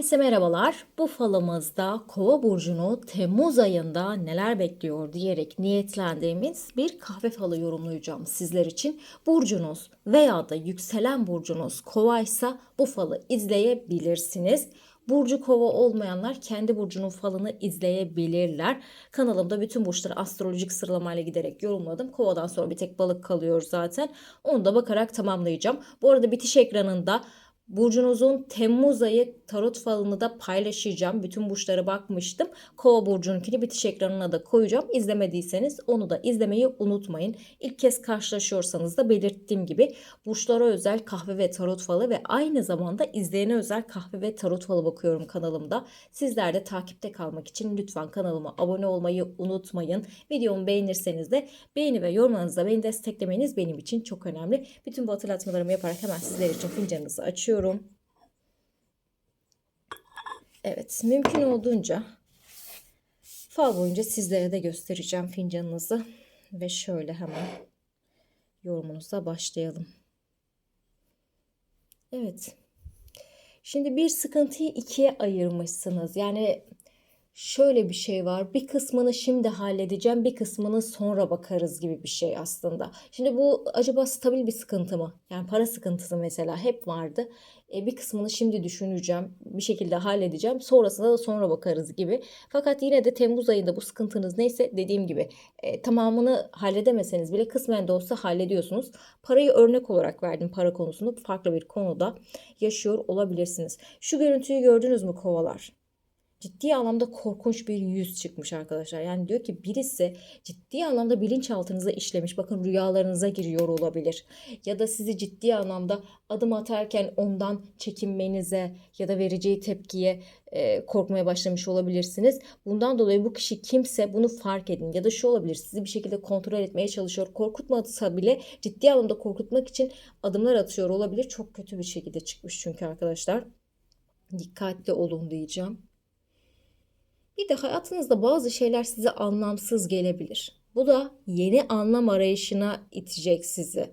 Herkese merhabalar. Bu falımızda Kova burcunu Temmuz ayında neler bekliyor diyerek niyetlendiğimiz bir kahve falı yorumlayacağım sizler için. Burcunuz veya da yükselen burcunuz Kovaysa bu falı izleyebilirsiniz. Burcu kova olmayanlar kendi burcunun falını izleyebilirler. Kanalımda bütün burçları astrolojik sıralamayla giderek yorumladım. Kovadan sonra bir tek balık kalıyor zaten. Onu da bakarak tamamlayacağım. Bu arada bitiş ekranında Burcunuzun Temmuz ayı tarot falını da paylaşacağım. Bütün burçlara bakmıştım. Kova burcununkini bitiş ekranına da koyacağım. İzlemediyseniz onu da izlemeyi unutmayın. İlk kez karşılaşıyorsanız da belirttiğim gibi burçlara özel kahve ve tarot falı ve aynı zamanda izleyene özel kahve ve tarot falı bakıyorum kanalımda. Sizler de takipte kalmak için lütfen kanalıma abone olmayı unutmayın. Videomu beğenirseniz de beğeni ve yorumlarınızla beni desteklemeniz benim için çok önemli. Bütün bu hatırlatmalarımı yaparak hemen sizler için fincanınızı açıyorum. Evet, mümkün olduğunca fal boyunca sizlere de göstereceğim fincanınızı. Ve şöyle hemen yorumunuza başlayalım. Evet. Şimdi bir sıkıntıyı ikiye ayırmışsınız. Yani şöyle bir şey var. Bir kısmını şimdi halledeceğim, bir kısmını sonra bakarız gibi bir şey aslında. Şimdi bu acaba stabil bir sıkıntı mı? Yani para sıkıntısı mesela hep vardı. E, bir kısmını şimdi düşüneceğim, bir şekilde halledeceğim. Sonrasında da sonra bakarız gibi. Fakat yine de Temmuz ayında bu sıkıntınız neyse dediğim gibi e, tamamını halledemeseniz bile kısmen de olsa hallediyorsunuz. Parayı örnek olarak verdim para konusunu. Farklı bir konuda yaşıyor olabilirsiniz. Şu görüntüyü gördünüz mü kovalar? Ciddi anlamda korkunç bir yüz çıkmış arkadaşlar. Yani diyor ki birisi ciddi anlamda bilinçaltınıza işlemiş. Bakın rüyalarınıza giriyor olabilir. Ya da sizi ciddi anlamda adım atarken ondan çekinmenize ya da vereceği tepkiye e, korkmaya başlamış olabilirsiniz. Bundan dolayı bu kişi kimse bunu fark edin. Ya da şu olabilir sizi bir şekilde kontrol etmeye çalışıyor. Korkutmadıysa bile ciddi anlamda korkutmak için adımlar atıyor olabilir. Çok kötü bir şekilde çıkmış çünkü arkadaşlar. Dikkatli olun diyeceğim. Bir de hayatınızda bazı şeyler size anlamsız gelebilir. Bu da yeni anlam arayışına itecek sizi.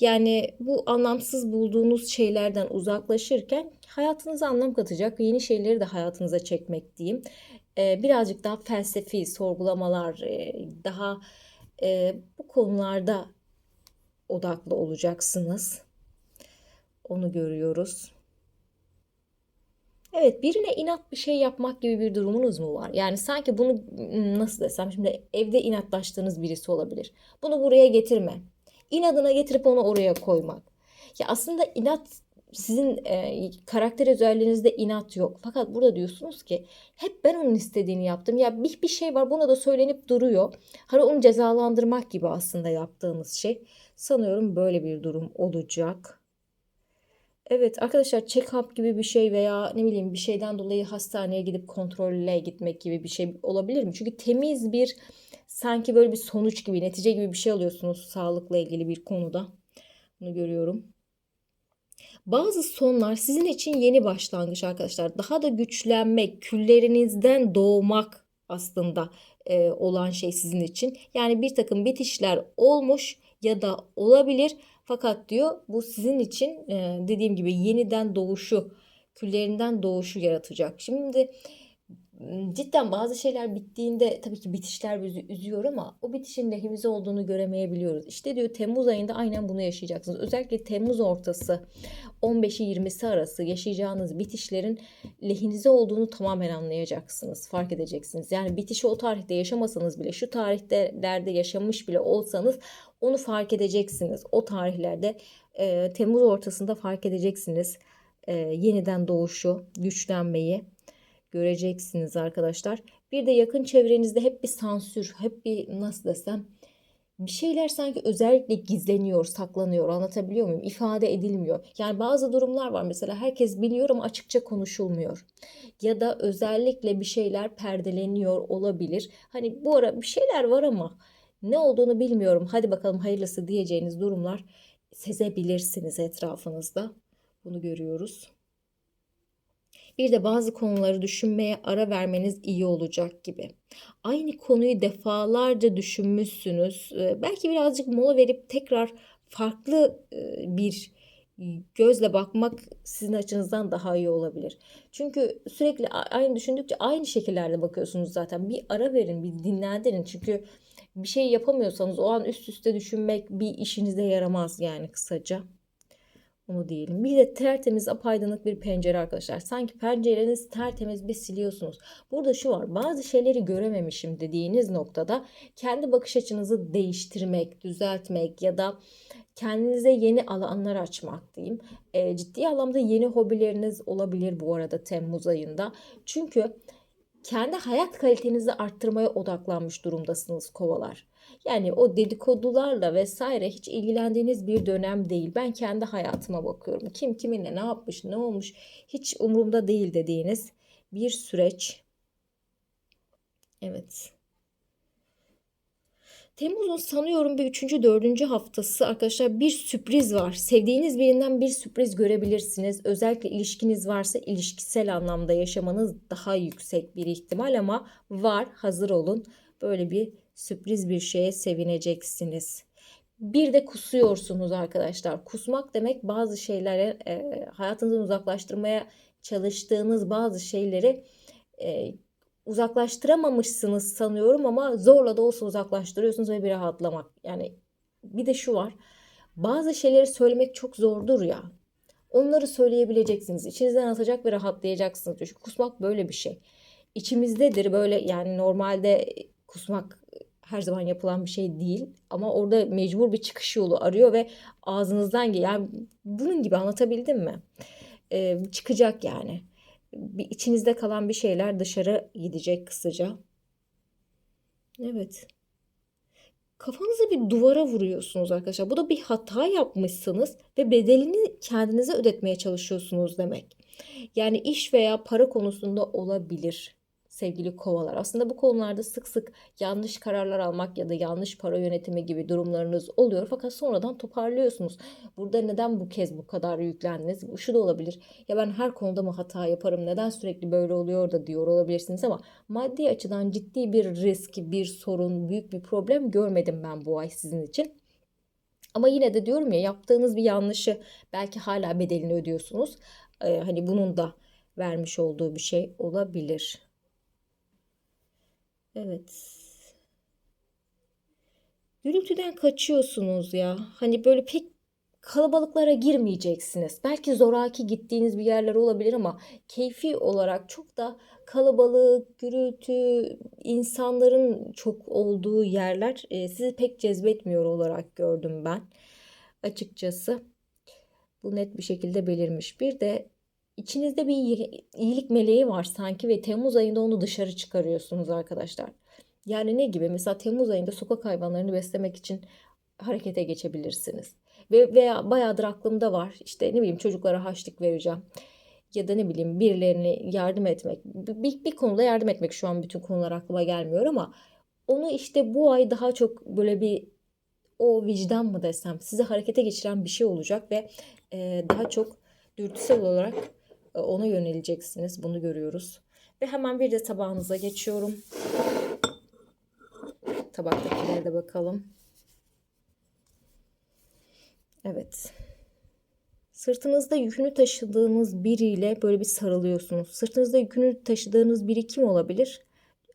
Yani bu anlamsız bulduğunuz şeylerden uzaklaşırken hayatınıza anlam katacak yeni şeyleri de hayatınıza çekmek diyeyim. Ee, birazcık daha felsefi sorgulamalar, e, daha e, bu konularda odaklı olacaksınız. Onu görüyoruz. Evet birine inat bir şey yapmak gibi bir durumunuz mu var? Yani sanki bunu nasıl desem şimdi evde inatlaştığınız birisi olabilir. Bunu buraya getirme. İnadına getirip onu oraya koymak. Ya aslında inat sizin e, karakter özelliğinizde inat yok. Fakat burada diyorsunuz ki hep ben onun istediğini yaptım. Ya bir, bir şey var buna da söylenip duruyor. Hani onu cezalandırmak gibi aslında yaptığınız şey. Sanıyorum böyle bir durum olacak. Evet arkadaşlar check-up gibi bir şey veya ne bileyim bir şeyden dolayı hastaneye gidip kontrolle gitmek gibi bir şey olabilir mi? Çünkü temiz bir sanki böyle bir sonuç gibi netice gibi bir şey alıyorsunuz sağlıkla ilgili bir konuda. Bunu görüyorum. Bazı sonlar sizin için yeni başlangıç arkadaşlar. Daha da güçlenmek, küllerinizden doğmak aslında e, olan şey sizin için. Yani bir takım bitişler olmuş ya da olabilir fakat diyor bu sizin için e, dediğim gibi yeniden doğuşu, küllerinden doğuşu yaratacak. Şimdi cidden bazı şeyler bittiğinde tabii ki bitişler bizi üzüyor ama o bitişin lehimize olduğunu göremeyebiliyoruz. İşte diyor Temmuz ayında aynen bunu yaşayacaksınız. Özellikle Temmuz ortası 15'i 20'si arası yaşayacağınız bitişlerin lehinize olduğunu tamamen anlayacaksınız. Fark edeceksiniz. Yani bitişi o tarihte yaşamasanız bile şu tarihlerde yaşamış bile olsanız onu fark edeceksiniz. O tarihlerde e, Temmuz ortasında fark edeceksiniz. E, yeniden doğuşu, güçlenmeyi göreceksiniz arkadaşlar. Bir de yakın çevrenizde hep bir sansür, hep bir nasıl desem bir şeyler sanki özellikle gizleniyor, saklanıyor. Anlatabiliyor muyum? İfade edilmiyor. Yani bazı durumlar var mesela herkes biliyor ama açıkça konuşulmuyor. Ya da özellikle bir şeyler perdeleniyor olabilir. Hani bu ara bir şeyler var ama ne olduğunu bilmiyorum. Hadi bakalım hayırlısı diyeceğiniz durumlar sezebilirsiniz etrafınızda. Bunu görüyoruz. Bir de bazı konuları düşünmeye ara vermeniz iyi olacak gibi. Aynı konuyu defalarca düşünmüşsünüz. Ee, belki birazcık mola verip tekrar farklı e, bir gözle bakmak sizin açınızdan daha iyi olabilir. Çünkü sürekli aynı düşündükçe aynı şekillerde bakıyorsunuz zaten. Bir ara verin, bir dinlendirin. Çünkü bir şey yapamıyorsanız o an üst üste düşünmek bir işinize yaramaz yani kısaca. Onu diyelim. Bir de tertemiz apaydınlık bir pencere arkadaşlar. Sanki pencereniz tertemiz bir siliyorsunuz. Burada şu var. Bazı şeyleri görememişim dediğiniz noktada kendi bakış açınızı değiştirmek, düzeltmek ya da kendinize yeni alanlar açmak diyeyim. E, ciddi anlamda yeni hobileriniz olabilir bu arada Temmuz ayında. Çünkü kendi hayat kalitenizi arttırmaya odaklanmış durumdasınız kovalar. Yani o dedikodularla vesaire hiç ilgilendiğiniz bir dönem değil. Ben kendi hayatıma bakıyorum. Kim kiminle ne yapmış, ne olmuş hiç umurumda değil dediğiniz bir süreç. Evet. Temmuz'un sanıyorum bir üçüncü, dördüncü haftası arkadaşlar bir sürpriz var. Sevdiğiniz birinden bir sürpriz görebilirsiniz. Özellikle ilişkiniz varsa ilişkisel anlamda yaşamanız daha yüksek bir ihtimal ama var hazır olun. Böyle bir sürpriz bir şeye sevineceksiniz. Bir de kusuyorsunuz arkadaşlar. Kusmak demek bazı şeylere e, hayatınızdan uzaklaştırmaya çalıştığınız bazı şeyleri e, uzaklaştıramamışsınız sanıyorum ama zorla da olsa uzaklaştırıyorsunuz ve bir rahatlamak. Yani bir de şu var. Bazı şeyleri söylemek çok zordur ya. Onları söyleyebileceksiniz. İçinizden atacak ve rahatlayacaksınız. Çünkü kusmak böyle bir şey. İçimizdedir böyle yani normalde kusmak her zaman yapılan bir şey değil ama orada mecbur bir çıkış yolu arıyor ve ağzınızdan yani bunun gibi anlatabildim mi? Ee, çıkacak yani bir içinizde kalan bir şeyler dışarı gidecek kısaca. Evet. Kafanızı bir duvara vuruyorsunuz arkadaşlar. Bu da bir hata yapmışsınız ve bedelini kendinize ödetmeye çalışıyorsunuz demek. Yani iş veya para konusunda olabilir sevgili kovalar. Aslında bu konularda sık sık yanlış kararlar almak ya da yanlış para yönetimi gibi durumlarınız oluyor. Fakat sonradan toparlıyorsunuz. Burada neden bu kez bu kadar yüklendiniz? Şu da olabilir. Ya ben her konuda mı hata yaparım? Neden sürekli böyle oluyor da diyor olabilirsiniz ama maddi açıdan ciddi bir risk, bir sorun, büyük bir problem görmedim ben bu ay sizin için. Ama yine de diyorum ya yaptığınız bir yanlışı belki hala bedelini ödüyorsunuz. Ee, hani bunun da vermiş olduğu bir şey olabilir. Evet. Gürültüden kaçıyorsunuz ya. Hani böyle pek kalabalıklara girmeyeceksiniz. Belki zoraki gittiğiniz bir yerler olabilir ama keyfi olarak çok da kalabalık, gürültü, insanların çok olduğu yerler e, sizi pek cezbetmiyor olarak gördüm ben. Açıkçası bu net bir şekilde belirmiş. Bir de İçinizde bir iyilik meleği var sanki ve Temmuz ayında onu dışarı çıkarıyorsunuz arkadaşlar. Yani ne gibi? Mesela Temmuz ayında sokak hayvanlarını beslemek için harekete geçebilirsiniz. Ve veya bayağıdır aklımda var. İşte ne bileyim çocuklara haçlık vereceğim. Ya da ne bileyim birilerine yardım etmek. Bir, bir konuda yardım etmek şu an bütün konular aklıma gelmiyor ama onu işte bu ay daha çok böyle bir o vicdan mı desem size harekete geçiren bir şey olacak ve e, daha çok dürtüsel olarak ona yöneleceksiniz. Bunu görüyoruz. Ve hemen bir de tabağınıza geçiyorum. Tabaktakilere de bakalım. Evet. Sırtınızda yükünü taşıdığınız biriyle böyle bir sarılıyorsunuz. Sırtınızda yükünü taşıdığınız biri kim olabilir?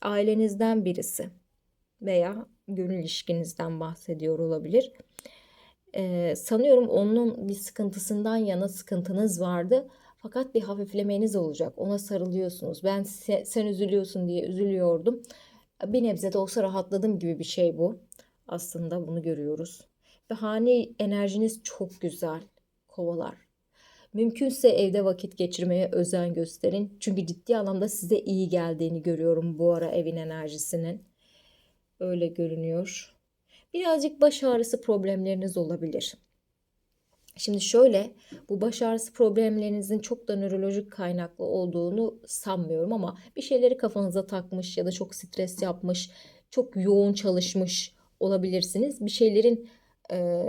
Ailenizden birisi veya gönül ilişkinizden bahsediyor olabilir. Ee, sanıyorum onun bir sıkıntısından yana sıkıntınız vardı. Fakat bir hafiflemeniz olacak. Ona sarılıyorsunuz. Ben se, sen üzülüyorsun diye üzülüyordum. Bir nebze de olsa rahatladım gibi bir şey bu. Aslında bunu görüyoruz. Ve hane enerjiniz çok güzel. Kovalar. Mümkünse evde vakit geçirmeye özen gösterin. Çünkü ciddi anlamda size iyi geldiğini görüyorum bu ara evin enerjisinin. Öyle görünüyor. Birazcık baş ağrısı problemleriniz olabilir. Şimdi şöyle bu baş ağrısı problemlerinizin çok da nörolojik kaynaklı olduğunu sanmıyorum ama bir şeyleri kafanıza takmış ya da çok stres yapmış, çok yoğun çalışmış olabilirsiniz. Bir şeylerin e,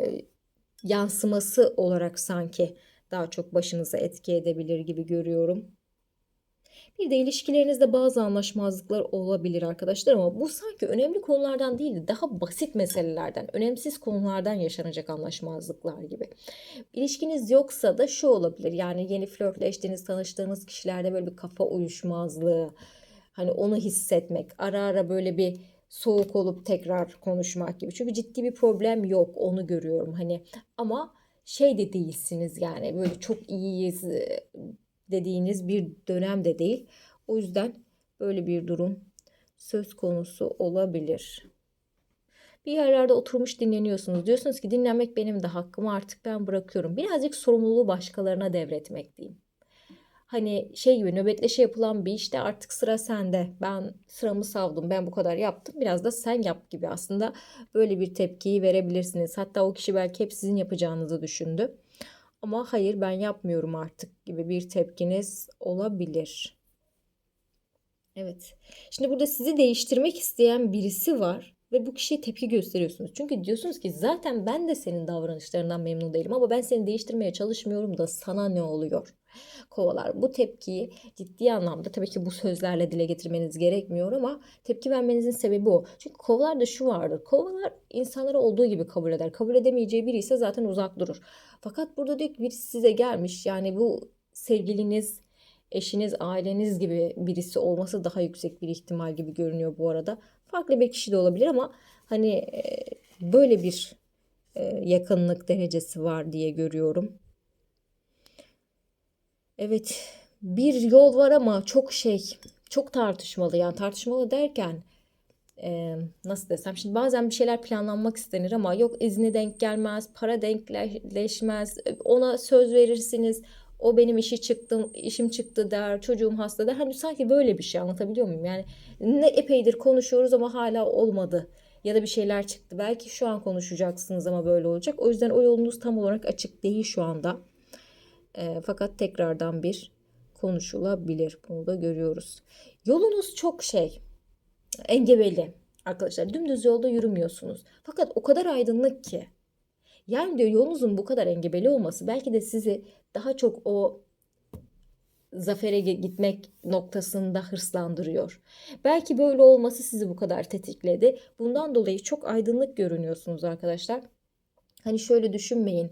yansıması olarak sanki daha çok başınıza etki edebilir gibi görüyorum. Bir de ilişkilerinizde bazı anlaşmazlıklar olabilir arkadaşlar ama bu sanki önemli konulardan değil de daha basit meselelerden, önemsiz konulardan yaşanacak anlaşmazlıklar gibi. İlişkiniz yoksa da şu olabilir. Yani yeni flörtleştiğiniz, tanıştığınız kişilerde böyle bir kafa uyuşmazlığı, hani onu hissetmek, ara ara böyle bir soğuk olup tekrar konuşmak gibi. Çünkü ciddi bir problem yok, onu görüyorum hani. Ama şey de değilsiniz yani böyle çok iyiyiz dediğiniz bir dönem de değil. O yüzden böyle bir durum söz konusu olabilir. Bir yerlerde oturmuş dinleniyorsunuz. Diyorsunuz ki dinlenmek benim de hakkım artık ben bırakıyorum. Birazcık sorumluluğu başkalarına devretmek diyeyim. Hani şey gibi nöbetleşe yapılan bir işte artık sıra sende. Ben sıramı savdım. Ben bu kadar yaptım. Biraz da sen yap gibi aslında böyle bir tepkiyi verebilirsiniz. Hatta o kişi belki hep sizin yapacağınızı düşündü. Ama hayır ben yapmıyorum artık gibi bir tepkiniz olabilir. Evet. Şimdi burada sizi değiştirmek isteyen birisi var ve bu kişiye tepki gösteriyorsunuz. Çünkü diyorsunuz ki zaten ben de senin davranışlarından memnun değilim ama ben seni değiştirmeye çalışmıyorum da sana ne oluyor? Kovalar bu tepkiyi ciddi anlamda tabii ki bu sözlerle dile getirmeniz gerekmiyor ama tepki vermenizin sebebi o. Çünkü kovalarda şu vardır. Kovalar insanları olduğu gibi kabul eder. Kabul edemeyeceği biri ise zaten uzak durur. Fakat burada diyor ki birisi size gelmiş. Yani bu sevgiliniz, eşiniz, aileniz gibi birisi olması daha yüksek bir ihtimal gibi görünüyor bu arada. Farklı bir kişi de olabilir ama hani e, böyle bir e, yakınlık derecesi var diye görüyorum. Evet bir yol var ama çok şey çok tartışmalı. Yani tartışmalı derken e, nasıl desem şimdi bazen bir şeyler planlanmak istenir ama yok izni denk gelmez para denkleşmez ona söz verirsiniz o benim işi çıktım işim çıktı der çocuğum hasta der. Hani sanki böyle bir şey anlatabiliyor muyum? Yani ne epeydir konuşuyoruz ama hala olmadı ya da bir şeyler çıktı. Belki şu an konuşacaksınız ama böyle olacak. O yüzden o yolunuz tam olarak açık değil şu anda. E, fakat tekrardan bir konuşulabilir. Bunu da görüyoruz. Yolunuz çok şey engebeli arkadaşlar. Dümdüz yolda yürümüyorsunuz. Fakat o kadar aydınlık ki. Yani diyor yolunuzun bu kadar engebeli olması belki de sizi daha çok o zafere gitmek noktasında hırslandırıyor. Belki böyle olması sizi bu kadar tetikledi. Bundan dolayı çok aydınlık görünüyorsunuz arkadaşlar. Hani şöyle düşünmeyin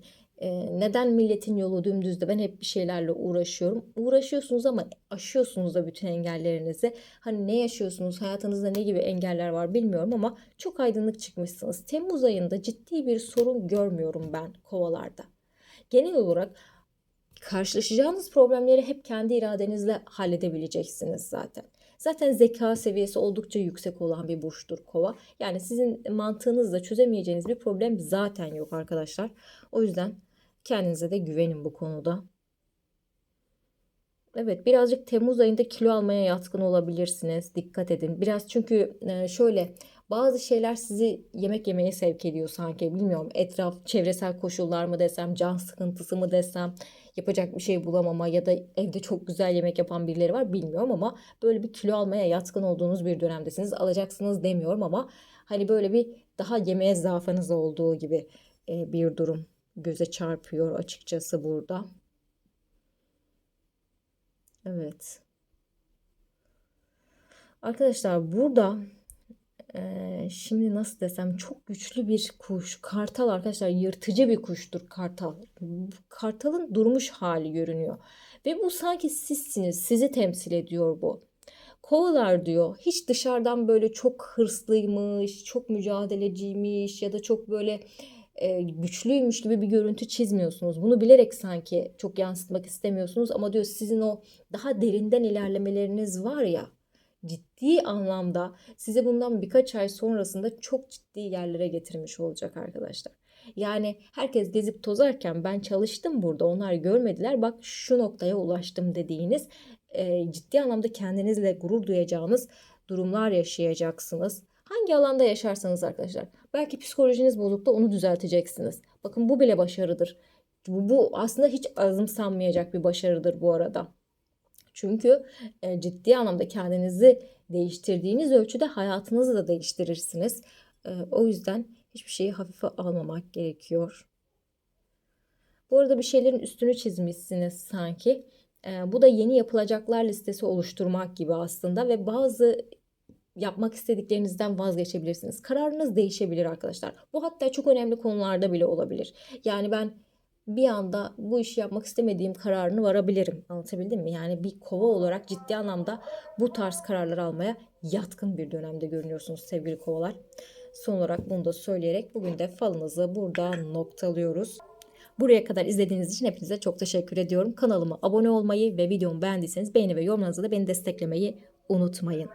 neden milletin yolu dümdüzde ben hep bir şeylerle uğraşıyorum. Uğraşıyorsunuz ama aşıyorsunuz da bütün engellerinizi. Hani ne yaşıyorsunuz hayatınızda ne gibi engeller var bilmiyorum ama çok aydınlık çıkmışsınız. Temmuz ayında ciddi bir sorun görmüyorum ben kovalarda. Genel olarak karşılaşacağınız problemleri hep kendi iradenizle halledebileceksiniz zaten. Zaten zeka seviyesi oldukça yüksek olan bir burçtur kova. Yani sizin mantığınızla çözemeyeceğiniz bir problem zaten yok arkadaşlar. O yüzden Kendinize de güvenin bu konuda. Evet birazcık Temmuz ayında kilo almaya yatkın olabilirsiniz. Dikkat edin. Biraz çünkü e, şöyle bazı şeyler sizi yemek yemeye sevk ediyor sanki. Bilmiyorum etraf, çevresel koşullar mı desem, can sıkıntısı mı desem, yapacak bir şey bulamama ya da evde çok güzel yemek yapan birileri var bilmiyorum ama böyle bir kilo almaya yatkın olduğunuz bir dönemdesiniz. Alacaksınız demiyorum ama hani böyle bir daha yemeğe zaafınız olduğu gibi e, bir durum göze çarpıyor açıkçası burada. Evet. Arkadaşlar burada e, şimdi nasıl desem çok güçlü bir kuş. Kartal arkadaşlar yırtıcı bir kuştur kartal. Kartalın durmuş hali görünüyor. Ve bu sanki sizsiniz. Sizi temsil ediyor bu. Kovalar diyor hiç dışarıdan böyle çok hırslıymış, çok mücadeleciymiş ya da çok böyle e, güçlüymüş gibi bir görüntü çizmiyorsunuz. Bunu bilerek sanki çok yansıtmak istemiyorsunuz ama diyor sizin o daha derinden ilerlemeleriniz var ya ciddi anlamda size bundan birkaç ay sonrasında çok ciddi yerlere getirmiş olacak arkadaşlar. Yani herkes gezip tozarken ben çalıştım burada onlar görmediler bak şu noktaya ulaştım dediğiniz e, ciddi anlamda kendinizle gurur duyacağınız durumlar yaşayacaksınız. Hangi alanda yaşarsanız arkadaşlar. Belki psikolojiniz bozukta onu düzelteceksiniz. Bakın bu bile başarıdır. Bu, bu aslında hiç azımsanmayacak bir başarıdır bu arada. Çünkü e, ciddi anlamda kendinizi değiştirdiğiniz ölçüde hayatınızı da değiştirirsiniz. E, o yüzden hiçbir şeyi hafife almamak gerekiyor. Bu arada bir şeylerin üstünü çizmişsiniz sanki. Ee, bu da yeni yapılacaklar listesi oluşturmak gibi aslında ve bazı yapmak istediklerinizden vazgeçebilirsiniz. Kararınız değişebilir arkadaşlar. Bu hatta çok önemli konularda bile olabilir. Yani ben bir anda bu işi yapmak istemediğim kararını varabilirim. Anlatabildim mi? Yani bir kova olarak ciddi anlamda bu tarz kararlar almaya yatkın bir dönemde görünüyorsunuz sevgili kovalar. Son olarak bunu da söyleyerek bugün de falınızı burada noktalıyoruz. Buraya kadar izlediğiniz için hepinize çok teşekkür ediyorum. Kanalıma abone olmayı ve videomu beğendiyseniz beğeni ve yorumlarınızla da beni desteklemeyi unutmayın.